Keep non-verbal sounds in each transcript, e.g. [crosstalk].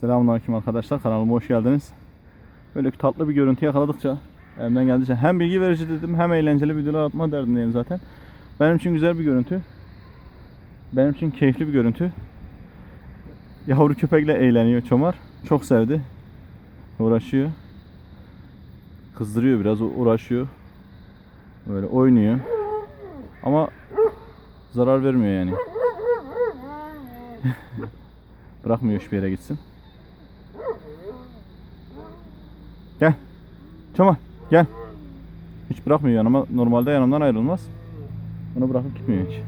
Selamünaleyküm arkadaşlar. Kanalıma hoş geldiniz. Böyle bir tatlı bir görüntü yakaladıkça elimden geldiğince hem bilgi verici dedim hem eğlenceli videolar atma derdindeyim zaten. Benim için güzel bir görüntü. Benim için keyifli bir görüntü. Yavru köpekle eğleniyor Çomar. Çok sevdi. Uğraşıyor. Kızdırıyor biraz uğraşıyor. Böyle oynuyor. Ama zarar vermiyor yani. [laughs] Bırakmıyor hiçbir yere gitsin. Gel. Çomar gel. Hiç bırakmıyor yanıma. Normalde yanımdan ayrılmaz. Onu bırakıp gitmiyor hiç.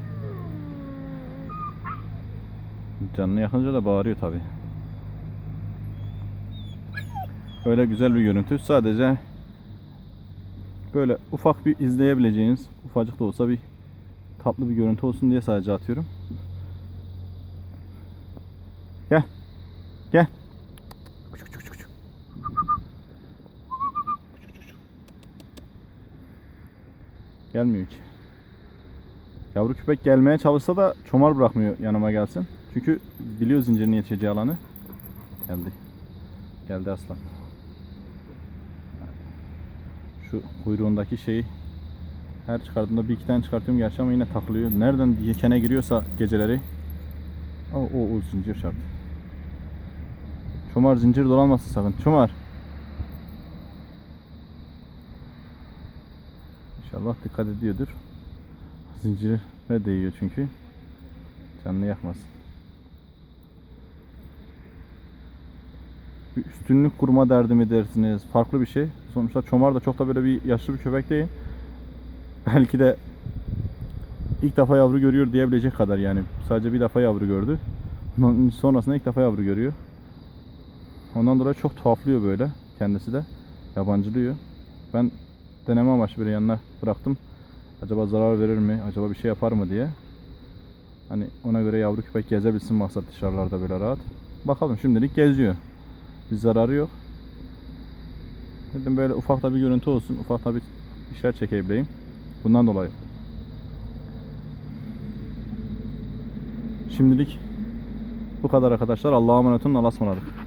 Canını yakınca da bağırıyor tabi. Böyle güzel bir görüntü. Sadece böyle ufak bir izleyebileceğiniz, ufacık da olsa bir tatlı bir görüntü olsun diye sadece atıyorum. Gel. Gel. Gelmiyor hiç. Yavru köpek gelmeye çalışsa da çomar bırakmıyor yanıma gelsin. Çünkü biliyor zincirin yetişeceği alanı. Geldi. Geldi aslan. Şu kuyruğundaki şeyi her çıkardığımda bir iki tane çıkartıyorum gerçi ama yine takılıyor. Nereden dikene giriyorsa geceleri o, o, o zincir şart. Çomar zincir dolanmasın sakın. Çomar. İnşallah dikkat ediyordur. Zincire değiyor çünkü. Canını yakmasın. Bir üstünlük kurma derdi mi dersiniz? Farklı bir şey. Sonuçta Çomar da çok da böyle bir yaşlı bir köpek değil. Belki de ilk defa yavru görüyor diyebilecek kadar yani. Sadece bir defa yavru gördü. Sonrasında ilk defa yavru görüyor. Ondan dolayı çok tuhaflıyor böyle kendisi de. Yabancılıyor. Ben deneme amaçlı böyle yanına bıraktım. Acaba zarar verir mi? Acaba bir şey yapar mı diye. Hani ona göre yavru köpek gezebilsin maksat dışarılarda böyle rahat. Bakalım şimdilik geziyor. Bir zararı yok. Dedim böyle ufak da bir görüntü olsun. Ufak da bir işler çekebileyim. Bundan dolayı. Şimdilik bu kadar arkadaşlar. Allah'a emanet olun. Allah'a ısmarladık.